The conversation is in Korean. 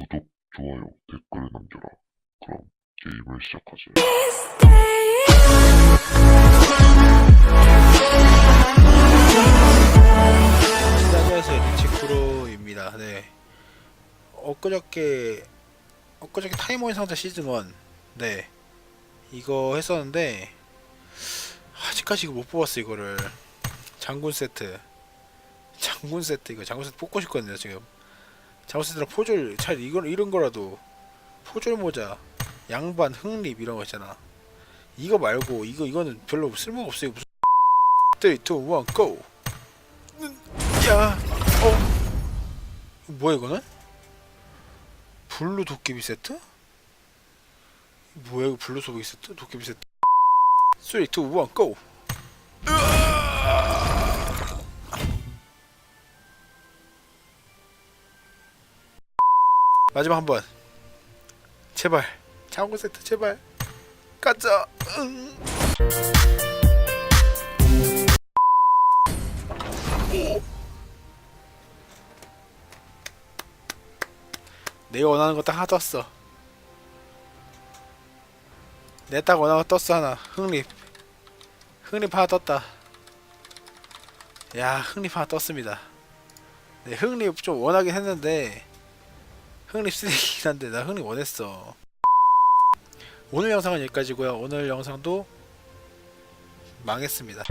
구독, 좋아요, 댓글을 남겨라. 그럼 게임을 시작하자. 네, 안녕하세요. 리치쿠로입니다. 네. 엊그저께 엊그저께 타이머인 상자 시즌 1 네. 이거 했었는데 아직까지 못 뽑았어 이거를. 장군 세트. 장군 세트 이거 장군 세트 뽑고 싶거든요 지금 세트랑 포졸 잘 이거 이런 거라도 포졸 모자 양반 흑립 이런 거 있잖아 이거 말고 이거 이거는 별로 쓸모가 없어요 무슨 3, 2, 1, GO 야, 어, 뭐야 이거는? 블루 도깨비 세트? 뭐야 이거 블루 소고기 세트? 도깨비 세트? 3, 2, 1, GO! 마지막 한 번. 제발. 장군 세트 제발. 가자. 응. 내가 원하는 거 딱 하나 떴어. 내 딱 원하는 거 떴어 하나. 흥립. 흥립 하나 떴다. 야, 흥립 하나 떴습니다. 네, 흥립 좀 원하긴 했는데 흥립 쓰레기긴 한데 나 흥립 원했어. 오늘 영상은 여기까지고요. 오늘 영상도 망했습니다.